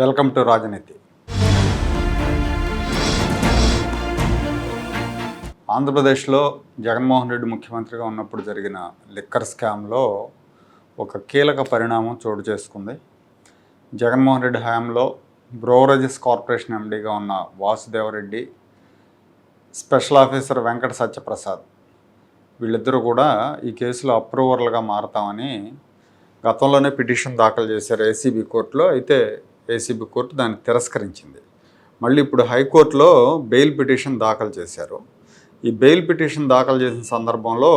Welcome to రాజనీతి. ఆంధ్రప్రదేశ్లో జగన్మోహన్ రెడ్డి ముఖ్యమంత్రిగా ఉన్నప్పుడు జరిగిన లిక్కర్ స్కామ్లో ఒక కీలక పరిణామం చోటు చేసుకుంది. జగన్మోహన్ రెడ్డి హయాంలో బ్రోవరేజెస్ కార్పొరేషన్ ఎండీగా ఉన్న వాసుదేవరెడ్డి స్పెషల్ ఆఫీసర్ వెంకట సత్యప్రసాద్ వీళ్ళిద్దరూ కూడా ఈ కేసులో అప్రూవర్లుగా మారతామని గతంలోనే పిటిషన్ దాఖలు చేశారు ఏసీబీ కోర్టులో. అయితే ఏసీబీ కోర్టు దాన్ని తిరస్కరించింది. మళ్ళీ ఇప్పుడు హైకోర్టులో బెయిల్ పిటిషన్ దాఖలు చేశారు. ఈ బెయిల్ పిటిషన్ దాఖలు చేసిన సందర్భంలో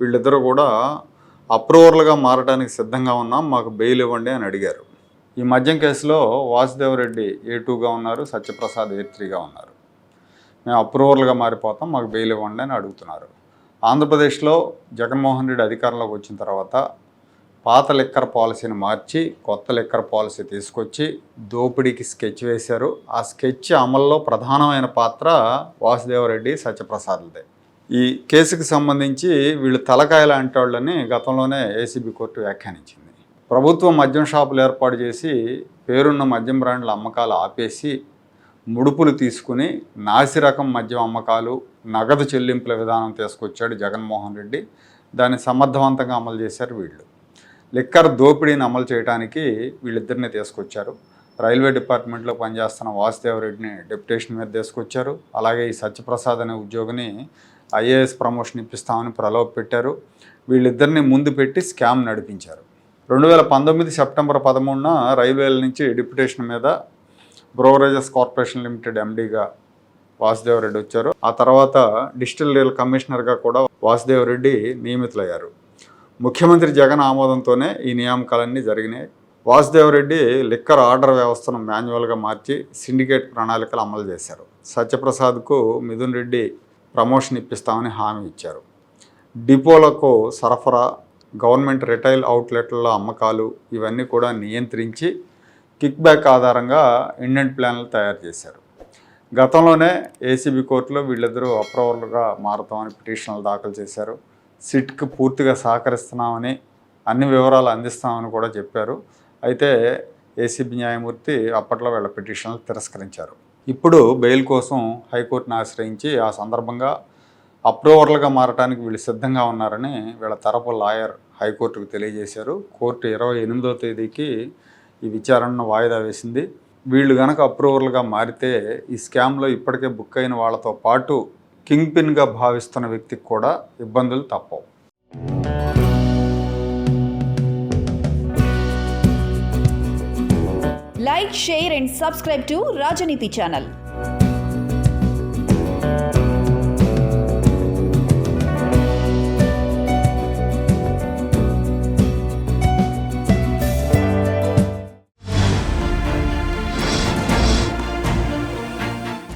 వీళ్ళిద్దరూ కూడా అప్రూవర్లుగా మారడానికి సిద్ధంగా ఉన్నాం మాకు బెయిల్ ఇవ్వండి అని అడిగారు. ఈ మద్యం కేసులో వాసుదేవరెడ్డి ఏ టూగా ఉన్నారు సత్యప్రసాద్ ఏ త్రీగా ఉన్నారు. మేము అప్రూవర్లుగా మారిపోతాం మాకు బెయిల్ ఇవ్వండి అని అడుగుతున్నారు. ఆంధ్రప్రదేశ్లో జగన్మోహన్ రెడ్డి అధికారంలోకి వచ్చిన తర్వాత పాత లిక్కర్ పాలసీని మార్చి కొత్త లిక్కర్ పాలసీ తీసుకొచ్చి దోపిడీకి స్కెచ్ వేశారు. ఆ స్కెచ్ అమల్లో ప్రధానమైన పాత్ర వాసుదేవరెడ్డి సత్యప్రసాద్దే ఈ కేసుకు సంబంధించి వీళ్ళు తలకాయలు అంటవాళ్ళని గతంలోనే ఏసీబీ కోర్టు వ్యాఖ్యానించింది. ప్రభుత్వం మద్యం షాపులు ఏర్పాటు చేసి పేరున్న మద్యం బ్రాండ్ల అమ్మకాలు ఆపేసి ముడుపులు తీసుకుని నాసి రకం మద్యం అమ్మకాలు నగదు చెల్లింపుల విధానం తీసుకొచ్చాడు జగన్మోహన్ రెడ్డి. దాన్ని సమర్థవంతంగా అమలు చేశారు వీళ్ళు. లిక్కర్ దోపిడీని అమలు చేయడానికి వీళ్ళిద్దరిని తీసుకొచ్చారు. రైల్వే డిపార్ట్మెంట్లో పనిచేస్తున్న వాసుదేవరెడ్డిని డెప్యుటేషన్ మీద తీసుకొచ్చారు. అలాగే ఈ సత్యప్రసాద్ అనే ఉద్యోగిని ఐఏఎస్ ప్రమోషన్ ఇప్పిస్తామని ప్రలోభ పెట్టారు. వీళ్ళిద్దరిని ముందు పెట్టి స్కామ్ నడిపించారు. రెండు వేల పంతొమ్మిది సెప్టెంబర్ పదమూడున రైల్వేల నుంచి డిప్యుటేషన్ మీద బ్రోవరేజెస్ కార్పొరేషన్ లిమిటెడ్ ఎండీగా వాసుదేవరెడ్డి వచ్చారు. ఆ తర్వాత డిజిటల్ రైల్ కమిషనర్గా కూడా వాసుదేవరెడ్డి నియమితులయ్యారు. ముఖ్యమంత్రి జగన్ ఆమోదంతోనే ఈ నియామకాలన్నీ జరిగినాయి. వాసుదేవరెడ్డి లిక్కర్ ఆర్డర్ వ్యవస్థను మాన్యువల్గా మార్చి సిండికేట్ ప్రణాళికలు అమలు చేశారు. సత్యప్రసాద్కు మిథున్ రెడ్డి ప్రమోషన్ ఇప్పిస్తామని హామీ ఇచ్చారు. డిపోలకు సరఫరా గవర్నమెంట్ రిటైల్ అవుట్లెట్లలో అమ్మకాలు ఇవన్నీ కూడా నియంత్రించి కిక్ బ్యాక్ ఆధారంగా ఇండియన్ ప్లాన్లు తయారు చేశారు. గతంలోనే ఏసీబీ కోర్టులో వీళ్ళిద్దరూ అప్రూవర్లుగా మారుతామని పిటిషన్లు దాఖలు చేశారు. సిట్కి పూర్తిగా సహకరిస్తున్నామని అన్ని వివరాలు అందిస్తామని కూడా చెప్పారు. అయితే ఏసీబీ న్యాయమూర్తి అప్పట్లో వీళ్ళ పిటిషన్లు తిరస్కరించారు. ఇప్పుడు బెయిల్ కోసం హైకోర్టును ఆశ్రయించి ఆ సందర్భంగా అప్రూవర్లుగా మారటానికి వీళ్ళు సిద్ధంగా ఉన్నారని వీళ్ళ తరపు లాయర్ హైకోర్టుకు తెలియజేశారు. కోర్టు ఇరవై ఎనిమిదో తేదీకి ఈ విచారణను వాయిదా వేసింది. వీళ్ళు గనక అప్రూవర్లుగా మారితే ఈ స్కామ్లో ఇప్పటికే బుక్ అయిన వాళ్ళతో పాటు కింగ్ పిన్గా భావిస్తున్న వ్యక్తికి కూడా ఇబ్బందులు తప్పవు. Like share and subscribe to Rajaneeti channel